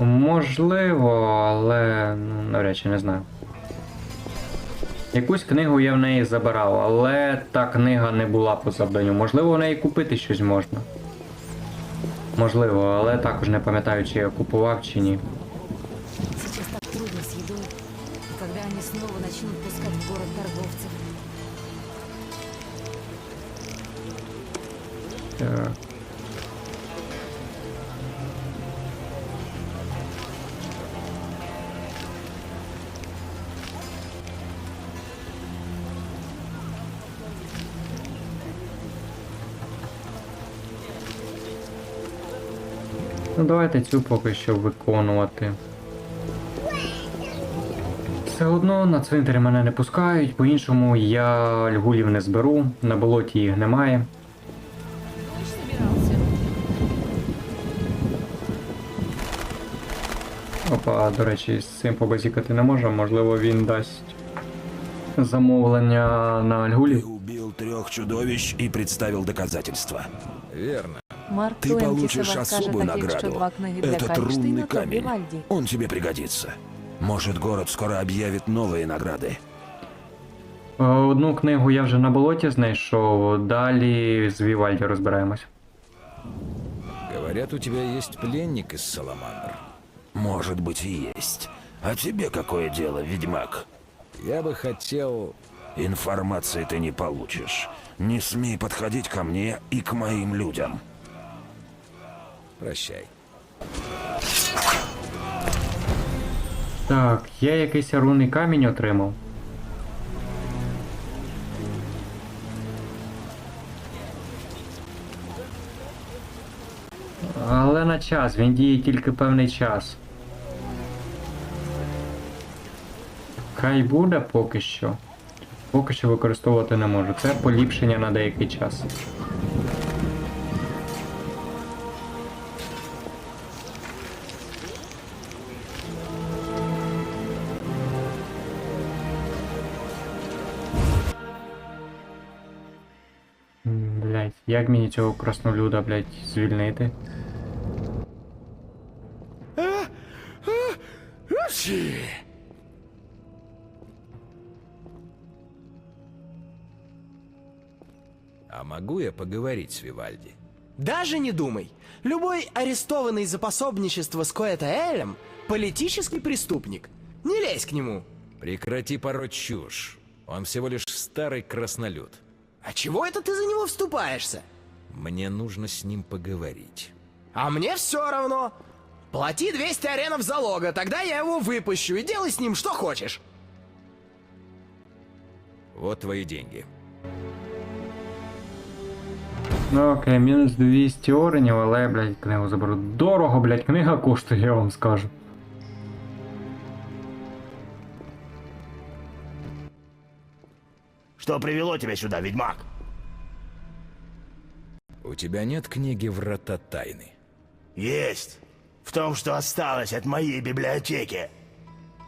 Можливо, але ну, навряд чи не знаю. Якусь книгу я в неї забирав, але та книга не була по завданню. Можливо, в неї купити щось можна. Можливо, але також не пам'ятаю, чи я купував чи ні. Давайте цю поки що виконувати. Все одно на цвинтарі мене не пускають, по-іншому я льгулів не зберу, на болоті їх немає. Опа, до речі, з цим побазікати не можемо, можливо, він дасть замовлення на Ты льгулів. убил трех чудовищ и представил доказательства. Верно. Марк Ты Туен получишь Кисова скаже особую так, якщо награду. два книги для Этот рунный Кальштейна, то камень. Вівальді. Он тебе пригодится. Может, город скоро объявит новые награды. Е, Одну книгу я вже на болоті знайшов, далі з Вівальді розбираємось. Говорят, у тебя есть пленник из Саламандр. Может быть, и есть. А тебе какое дело, ведьмак? Я бы хотел... Информации ты не получишь. Не смей подходить ко мне и к моим людям. Прощай. Так, я якийсь рунний камінь отримав. Але на час, він діє тільки певний час. Хай буде поки що. Поки що використовувати не можу. Це поліпшення на деякий час. Як мені цього краснолюда, блять, звільнити? А могу я поговорить с Вивальди? Даже не думай. Любой арестованный за пособничество с Коэта-Элем – политический преступник. Не лезь к нему. Прекрати пороть чушь. Он всего лишь старый краснолюд. А чего это ты за него вступаешься? Мне нужно с ним поговорить. А мне все равно. Плати 200 аренов залога, тогда я его выпущу и делай с ним что хочешь. Вот твои деньги. Ну окей, мінус 200 оренів, але я, блядь, книгу заберу. Дорого, блядь, книга коштує, я вам скажу. Что привело тебя сюда, ведьмак? У тебя нет книги «Врата тайны»? Есть. В том, что осталось от моей библиотеки.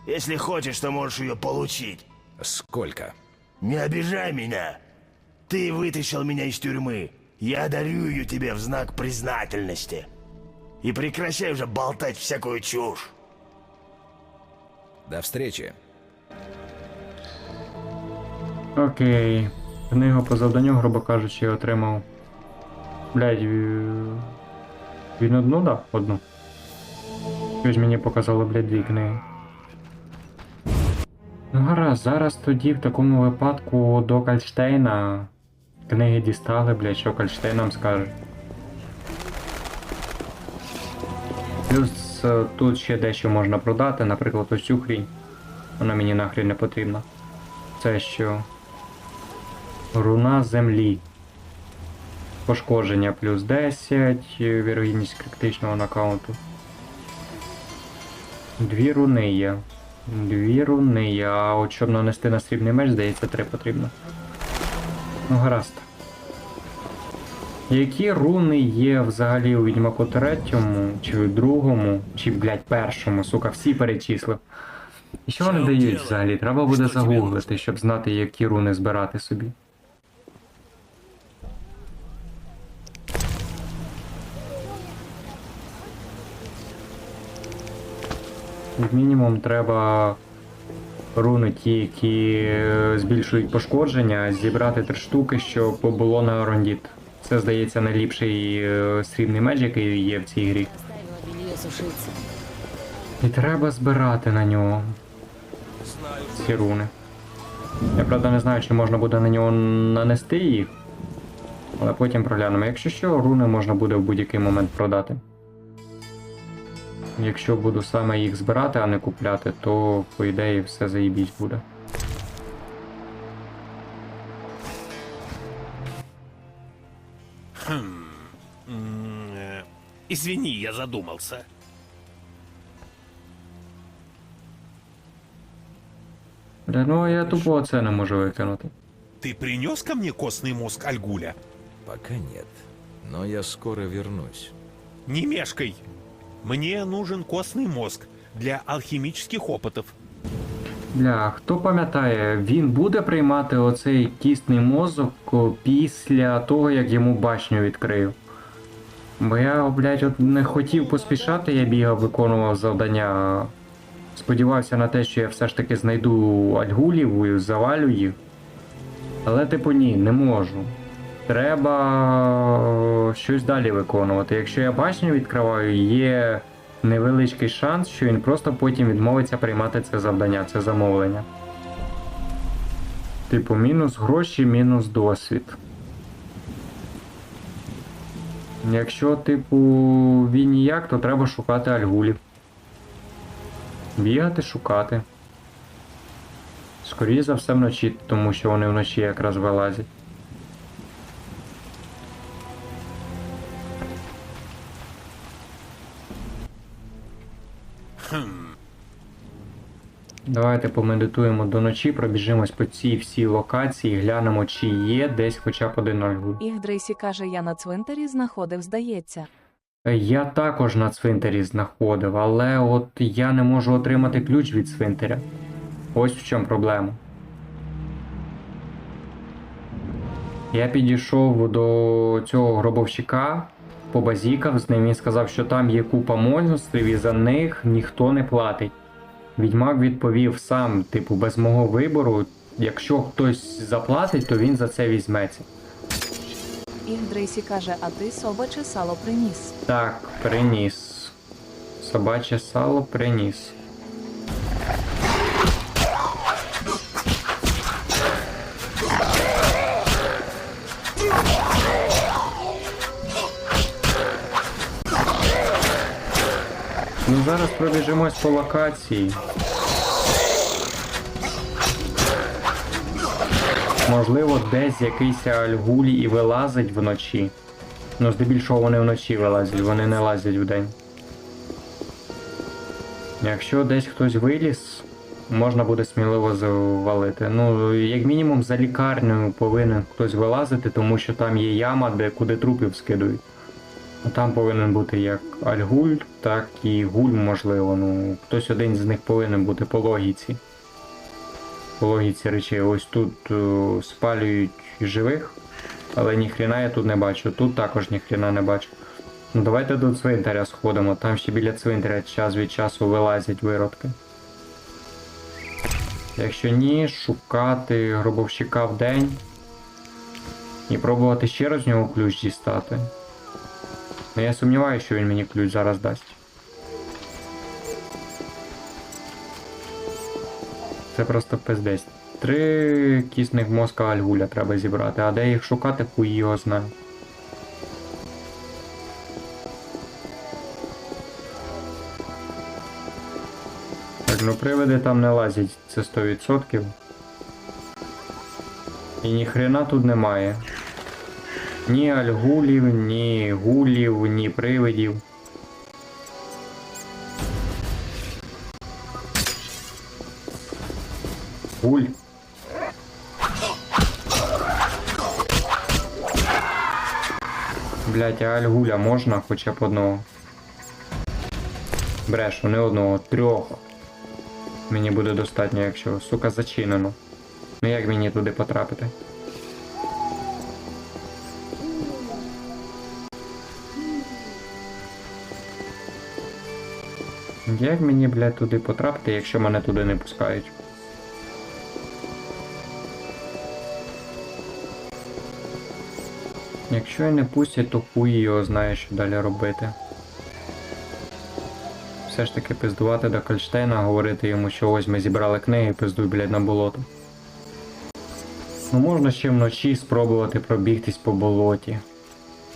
Если хочешь, то можешь ее получить. Сколько? Не обижай меня. Ты вытащил меня из тюрьмы. Я дарю ее тебе в знак признательности. И прекращай уже болтать всякую чушь. До встречи. Окей. Книгу по завданню, грубо кажучи, я отримав. Блядь, е, він одну дав? Одну. Щось мені показало, блядь, дві книги. Ну гаразд, зараз тоді в такому випадку до Кальштейна книги дістали, блядь, що Кальштейн нам скаже. Плюс е, тут ще дещо можна продати, наприклад, ось цю хрінь. Вона мені нахрен не потрібна. Це що? Руна землі. Пошкодження плюс 10, е, вірогідність критичного нокауту. Дві руни є. Дві руни є, а от щоб нанести на срібний меч, здається, три потрібно. Ну, гаразд. Які руни є взагалі у Відьмаку третьому, чи у другому, чи, блядь, першому, сука, всі перечислив. І що вони дають взагалі? Треба буде загуглити, щоб знати, які руни збирати собі. Як мінімум треба руни ті, які е, збільшують пошкодження, зібрати три штуки, щоб було на Орондіт. Це, здається, найліпший е, срібний меч, який є в цій грі. І треба збирати на нього ці руни. Я правда не знаю, чи можна буде на нього нанести їх. Але потім проглянемо. Якщо що, руни можна буде в будь-який момент продати Якщо буду саме їх збирати, а не купляти, то по ідеї все заїбісь буде. М, э, Извини, я задумался. Бля, ну я тупо це не можу викинути. Ты принес ко мне костный мозг Альгуля? Пока нет. Но я скоро вернусь. Не мешкай. Мне нужен костный мозг для алхимических опытов. Бля, хто пам'ятає, він буде приймати оцей кісний мозок після того, як йому башню відкрию. Бо я, блядь, от не хотів поспішати, я бігав, виконував завдання. Сподівався на те, що я все ж таки знайду альгулів і завалю їх. Але, типу, ні, не можу. Треба щось далі виконувати. Якщо я башню відкриваю, є невеличкий шанс, що він просто потім відмовиться приймати це завдання, це замовлення. Типу, мінус гроші, мінус досвід. Якщо, типу, він ніяк, то треба шукати альгулів. Бігати, шукати. Скоріше за все вночі, тому що вони вночі якраз вилазять. Давайте помедитуємо до ночі, пробіжимось по цій всій локації, глянемо, чи є десь хоча б один альгул. Ігдрейсі каже, я на цвинтарі знаходив, здається. Я також на цвинтарі знаходив, але от я не можу отримати ключ від цвинтаря. Ось в чому проблема. Я підійшов до цього гробовщика, побазікав з ним, він сказав, що там є купа монстрів і за них ніхто не платить. Відьмак відповів сам, типу, без мого вибору, якщо хтось заплатить, то він за це візьметься. Ігдрейсі каже, а ти собаче сало приніс. Так, приніс. Собаче сало приніс. Зараз пробіжимось по локації. Можливо, десь якийсь альгулі і вилазить вночі. Ну, здебільшого вони вночі вилазять, вони не лазять вдень. Якщо десь хтось виліз, можна буде сміливо завалити. Ну, як мінімум за лікарнею повинен хтось вилазити, тому що там є яма, де куди трупів скидують. Там повинен бути як альгуль, так і гуль, можливо. Ну, хтось один з них повинен бути по логіці. По логіці речей, ось тут о, спалюють живих, але ніхрена я тут не бачу. Тут також ніхрена не бачу. Ну давайте до цвинтаря сходимо. Там ще біля цвинтаря час від часу вилазять виродки. Якщо ні, шукати гробовщика в день. І пробувати ще раз з нього ключ дістати. Ну я сумніваюся, що він мені ключ зараз дасть. Це просто пиздець. Три кісних мозка Альгуля треба зібрати, а де їх шукати, хуй його знає. Так, ну привиди там не лазять, це 100%. І ніхрена тут немає. Ні альгулів, ні гулів, ні привидів. Гуль. Блять, а альгуля можна хоча б одного. Брешу, не одного, трьох. Мені буде достатньо, якщо, сука, зачинено. Ну як мені туди потрапити? Як мені, блядь, туди потрапити, якщо мене туди не пускають? Якщо і не пустять, то хуй його знає, що далі робити. Все ж таки пиздувати до Кальштейна, говорити йому, що ось ми зібрали книги, пиздуй, блядь, на болото. Ну можна ще вночі спробувати пробігтись по болоті.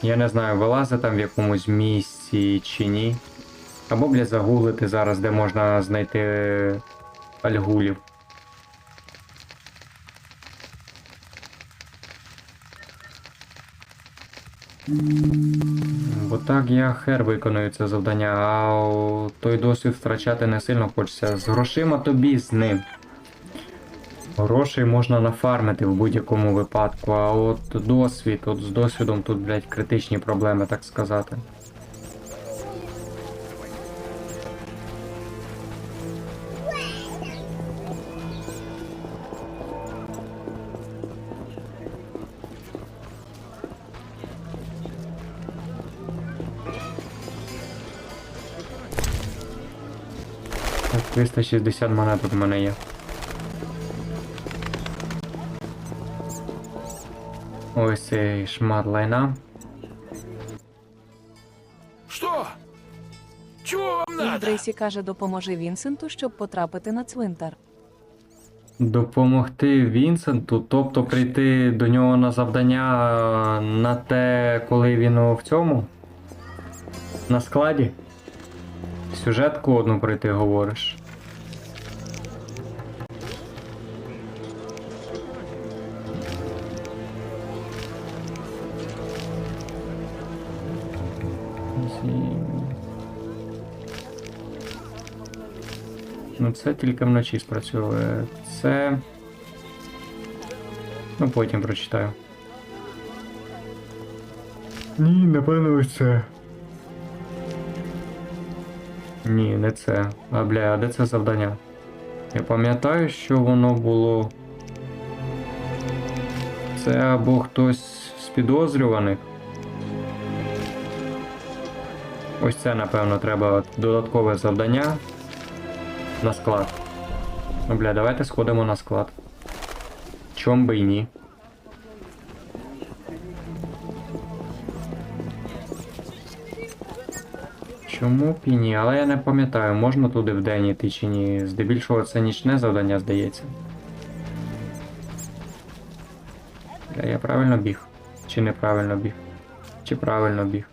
Я не знаю, вилазить там в якомусь місці чи ні. Або, блядь, загуглити зараз, де можна знайти альгулів. Бо так я хер виконую це завдання, а той досвід втрачати не сильно хочеться. З грошима тобі з ним. Грошей можна нафармити в будь-якому випадку, а от досвід, от з досвідом тут, блядь, критичні проблеми, так сказати. 360 монет тут в мене є. Ось цей шмат лайна. Что? Чего вам надо? Дрейсі каже, допоможи Вінсенту, щоб потрапити на цвинтар. Допомогти Вінсенту, тобто прийти до нього на завдання на те, коли він в цьому? На складі? Сюжетку одну пройти говориш. Це тільки вночі спрацьовує. Це. Ну потім прочитаю. Ні, напевно, ось це. Ні, не це. А бля, а де це завдання? Я пам'ятаю, що воно було. Це або хтось з підозрюваних. Ось це, напевно, треба додаткове завдання на склад. Ну, бля, давайте сходимо на склад. Чом би і ні. Чому б і ні? Але я не пам'ятаю, можна туди вдень іти чи ні. Здебільшого це нічне завдання, здається. Бля, я правильно біг? Чи неправильно біг? Чи правильно біг?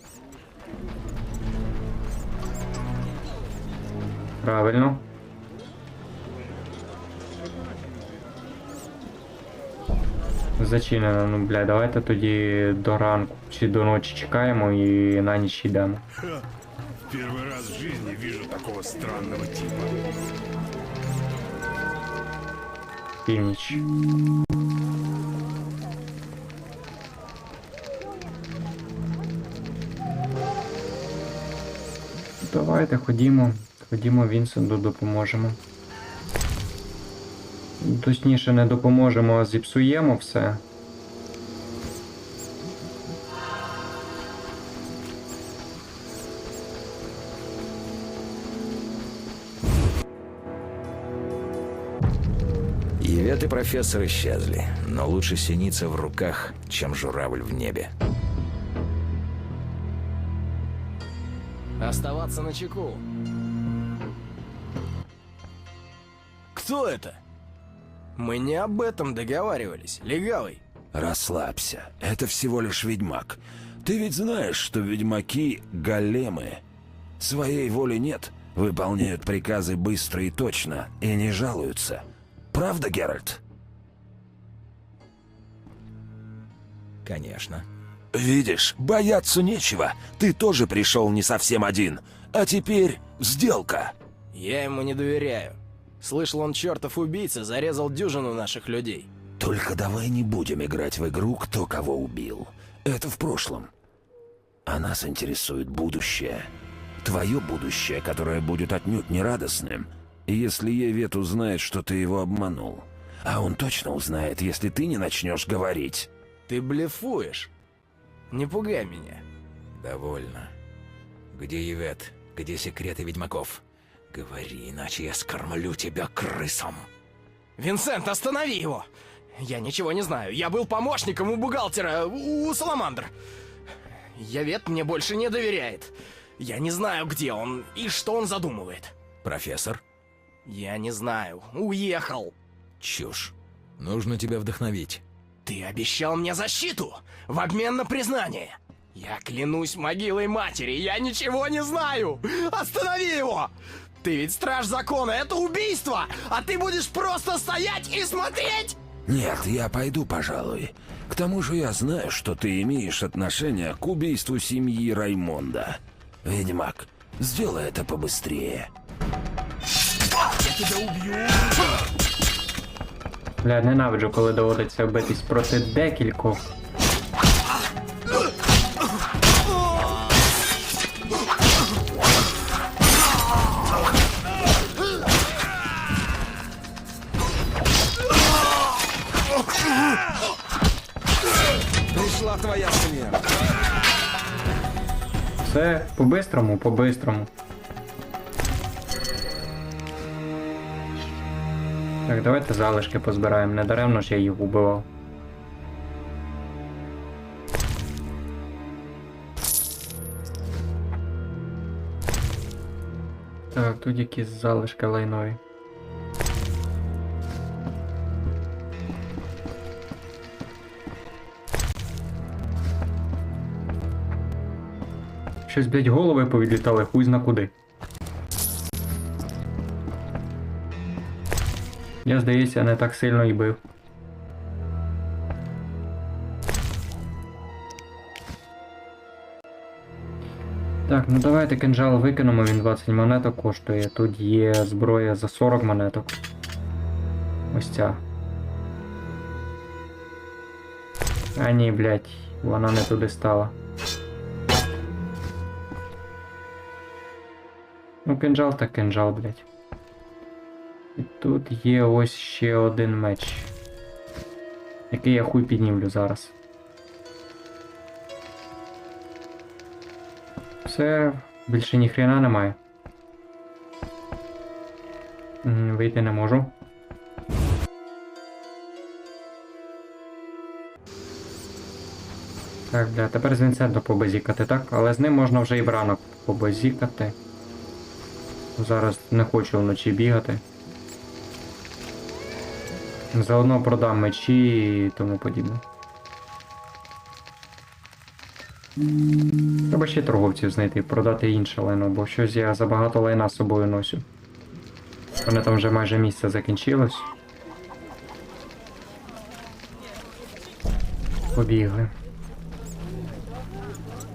Правильно. Зачинено, ну бля, давайте тоді до ранку чи до ночі чекаємо і на ніч йдемо. Первый раз в жизни вижу такого странного типа. Північ. Давайте ходімо. Ходімо Вінсенту допоможемо. Точніше, не допоможемо, а зіпсуємо все. Ивет и профессор исчезли, но лучше синица в руках, чем журавль в небе. Оставаться на чеку. Кто это? Мы не об этом договаривались, легавый. Расслабься, это всего лишь ведьмак. Ты ведь знаешь, что ведьмаки — големы. Своей воли нет, выполняют приказы быстро и точно, и не жалуются. Правда, Геральт? Конечно. Видишь, бояться нечего. Ты тоже пришел не совсем один. А теперь сделка. Я ему не доверяю. Слышал, он чертов убийца, зарезал дюжину наших людей. Только давай не будем играть в игру, кто кого убил. Это в прошлом. А нас интересует будущее. Твое будущее, которое будет отнюдь нерадостным, если Евет узнает, что ты его обманул. А он точно узнает, если ты не начнешь говорить. Ты блефуешь. Не пугай меня. Довольно. Где Ивет? Где секреты ведьмаков? Говори, иначе я скормлю тебя крысам. Винсент, останови его! Я ничего не знаю. Я был помощником у бухгалтера, у Саламандр. Явет мне больше не доверяет. Я не знаю, где он и что он задумывает. Профессор? Я не знаю. Уехал. Чушь. Нужно тебя вдохновить. Ты обещал мне защиту в обмен на признание. Я клянусь могилой матери, я ничего не знаю. Останови его! Ты ведь страж закона, это убийство, а ты будешь просто стоять и смотреть? Нет, я пойду, пожалуй. К тому же я знаю, что ты имеешь отношение к убийству семьи Раймонда. Ведьмак, сделай это побыстрее. Бля, ненавиджу, коли доводиться битись проти декількох. по-бистрому, по-бистрому. Так, давайте залишки позбираємо, не даремно ж я їх убивав. Так, тут якісь залишки лайнові. Щось, блять, голови повідлітали, хуй зна куди. Я, здається, не так сильно і бив. Так, ну давайте кинжал викинемо, він 20 монеток коштує. Тут є зброя за 40 монеток. Ось ця. А ні, блять, вона не туди стала. Кинжал так кинжал, блять. І тут є ось ще один меч. Який я хуй піднімлю зараз. Все, більше ніхрена немає. Вийти не можу. Так, бля, тепер з Вінсентом побазікати, так? Але з ним можна вже і бранок побазікати. Зараз не хочу вночі бігати. Заодно продам мечі і тому подібне. Треба ще торговців знайти, продати інше лайно, бо щось я забагато лайна з собою носю. У мене там вже майже місце закінчилось. Побігли.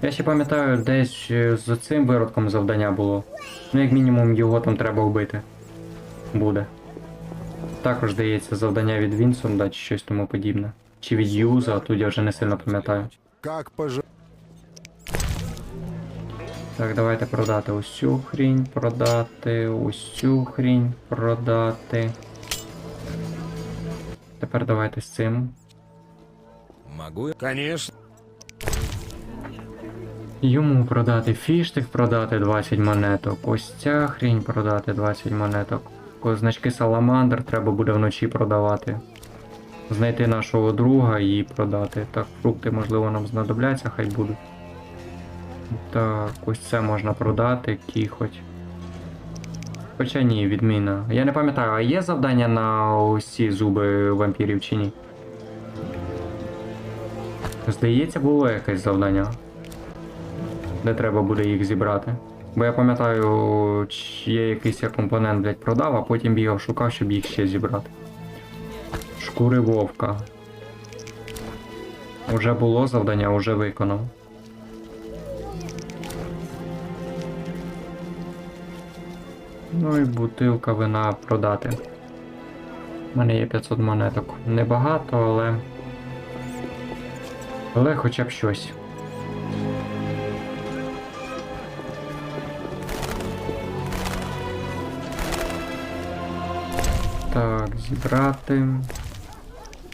Я ще пам'ятаю, десь з цим виродком завдання було. Ну, як мінімум, його там треба вбити. Буде. Також дається завдання від Вінсонда чи щось тому подібне. Чи від Юза, тут я вже не сильно пам'ятаю. Так, давайте продати ось цю хрінь, продати, ось цю хрінь, продати. Тепер давайте з цим. Могу я? Конечно. Йому продати фіштик, продати 20 монеток. Ось ця хрінь продати 20 монеток. Значки Саламандр треба буде вночі продавати. Знайти нашого друга і продати. Так, фрукти, можливо, нам знадобляться, хай будуть. Так, ось це можна продати, кіхоть. Хоча ні, відміна. Я не пам'ятаю, а є завдання на ці зуби вампірів чи ні? Здається, було якесь завдання де треба буде їх зібрати. Бо я пам'ятаю, є якийсь я компонент, блядь, продав, а потім бігав шукав, щоб їх ще зібрати. Шкури вовка. Уже було завдання, уже виконав. Ну і бутилка вина продати. У мене є 500 монеток. Небагато, але. Але хоча б щось. Зібрати.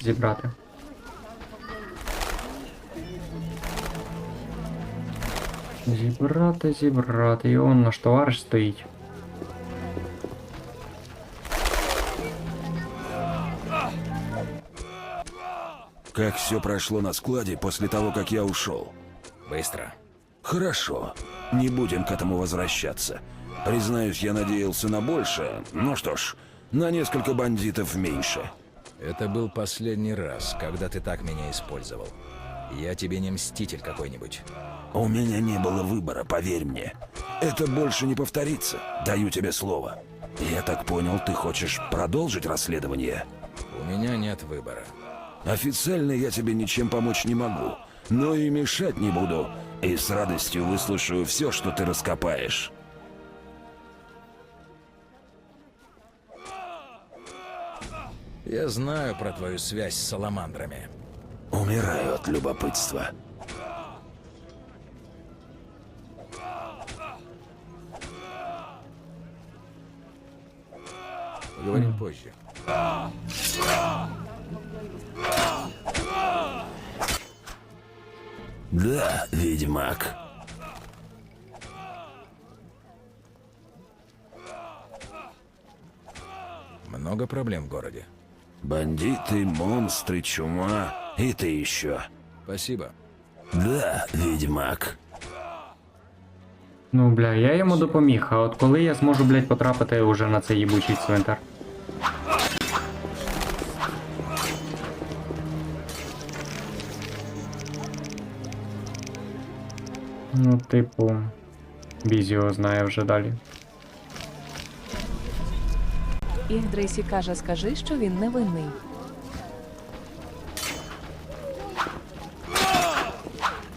Зібрати. Зібрати, зібрати. И он на что арш стоит. Как все прошло на складе после того, как я ушел? Быстро. Хорошо. Не будем к этому возвращаться. Признаюсь, я надеялся на большее. Ну что ж, на несколько бандитов меньше. Это был последний раз, когда ты так меня использовал. Я тебе не мститель какой-нибудь. У меня не было выбора, поверь мне. Это больше не повторится. Даю тебе слово. Я так понял, ты хочешь продолжить расследование? У меня нет выбора. Официально я тебе ничем помочь не могу, но и мешать не буду. И с радостью выслушаю все, что ты раскопаешь. Я знаю про твою связь с саламандрами. Умираю от любопытства. Поговорим позже. Да, ведьмак. Много проблем в городе. Бандиты, монстры, чума и ты еще. Спасибо. Да, ведьмак. Ну, бля, я йому допоміг, а от коли я зможу, блядь, потрапити уже на цей їбучий цвинтар? Ну, типу, Бізіо знає вже далі. Ігдрейсі каже, скажи, що він невинний.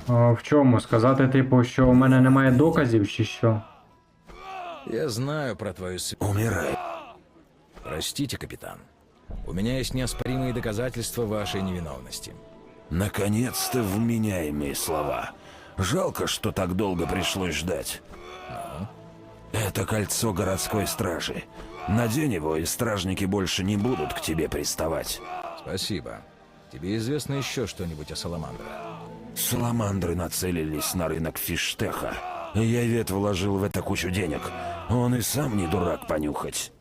А в чому? Сказати, типу, що у мене немає доказів, чи що? Я знаю про твою связь. Умирай. Простите, капитан. У меня есть неоспоримые доказательства вашей невиновности. Наконец-то вменяемые слова. Жалко, что так долго пришлось ждать. Это кольцо городской стражи. Надень его, и стражники больше не будут к тебе приставать. Спасибо. Тебе известно еще что-нибудь о саламандрах? Саламандры нацелились на рынок Фиштеха. Я ведь вложил в это кучу денег. Он и сам не дурак понюхать.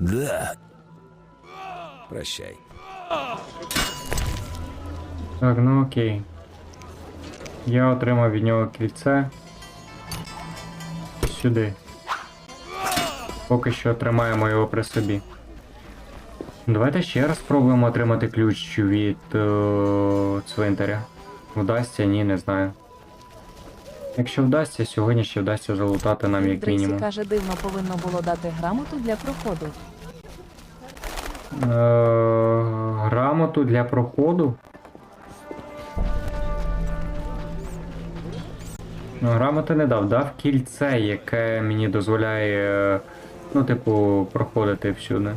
Да, Прощай. Так, ну окей. Я отримав від нього кільце. Сюди. Поки що тримаємо його при собі. Давайте ще раз спробуємо отримати ключ від е, цвинтаря. Вдасться, ні, не знаю. Якщо вдасться, сьогодні ще вдасться залутати нам як Ігдрейсі мінімум. каже, дивно повинно було дати грамоту для проходу. Е, грамоту для проходу. Ну, грамоти не дав, дав кільце, яке мені дозволяє, ну, типу, проходити всюди.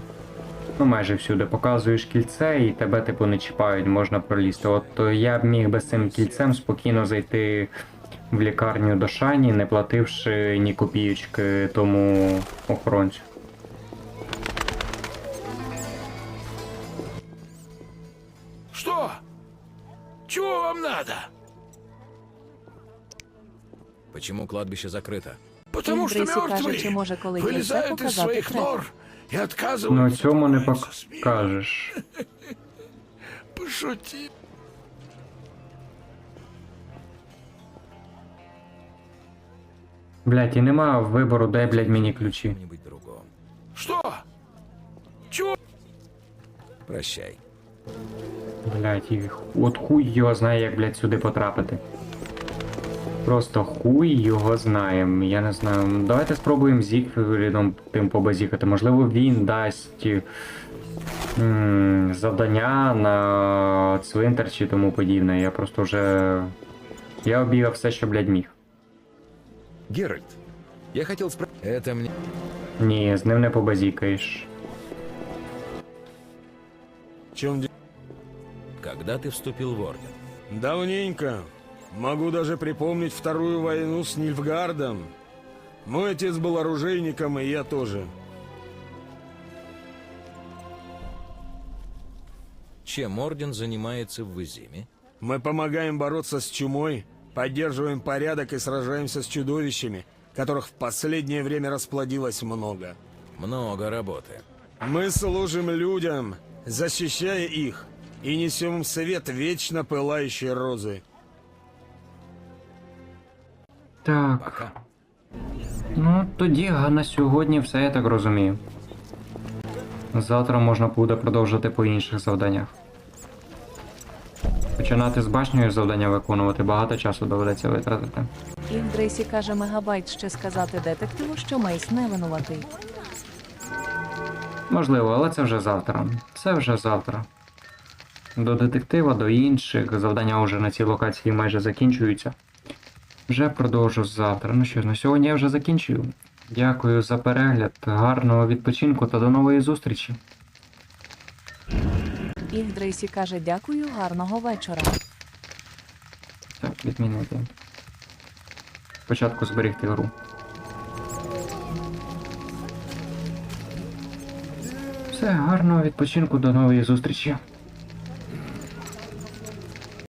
Ну, майже всюди. Показуєш кільце і тебе, типу, не чіпають, можна пролізти. От е, я б міг би з цим кільцем спокійно зайти в лікарню до Шані, не плативши ні копійочки тому охоронцю. Что? Чего вам надо? Почему кладбище закрыто? Потому что Ігдрейсі каже, чи мертвые може коли кільце вылезают из показати своих треба. нор и Ну, отказываются цьому не покоиться с миром. покажеш. Пошути. Блять, і нема вибору, дай, блядь, мені ключі. Чем-нибудь другом. Что? Чего? Прощай. Блять, і ху- от хуй його знає, як, блядь, сюди потрапити. Просто хуй його знає. Я не знаю. Давайте спробуємо з Зігфрідом тим побазікати. Можливо, він дасть м, завдання на цвинтар чи тому подібне. Я просто вже. Я обігав все, що, блядь, міг. Геральт, я хотел спросить... Это мне... Ні, з ним не побазікаєш. Чем? Когда ты вступил в Орден? Давненько. Могу даже припомнить вторую войну с Нильфгардом. Мой отец был оружейником, и я тоже. Чем Орден занимается в Изиме? Мы помогаем бороться с чумой, поддерживаем порядок и сражаемся с чудовищами. которых в последнее время расплодилось много. Много работы. Мы служим людям, защищая их, и несем свет вечно пылающей розы. Так. Пока. Ну, тоді на сьогодні все, я так розумію. Завтра можна буде продовжити по інших завданнях. Починати з башнею завдання виконувати багато часу доведеться витратити. І Дрейсі каже Мегабайт ще сказати детективу, що Мейс не винуватий. Можливо, але це вже завтра. Це вже завтра. До детектива, до інших завдання вже на цій локації майже закінчуються. Вже продовжу завтра. Ну що ж, на сьогодні я вже закінчую. Дякую за перегляд, гарного відпочинку та до нової зустрічі. І Дрейсі каже дякую, гарного вечора. Так, відмінити. Спочатку зберегти гру. Все, гарного відпочинку, до нової зустрічі.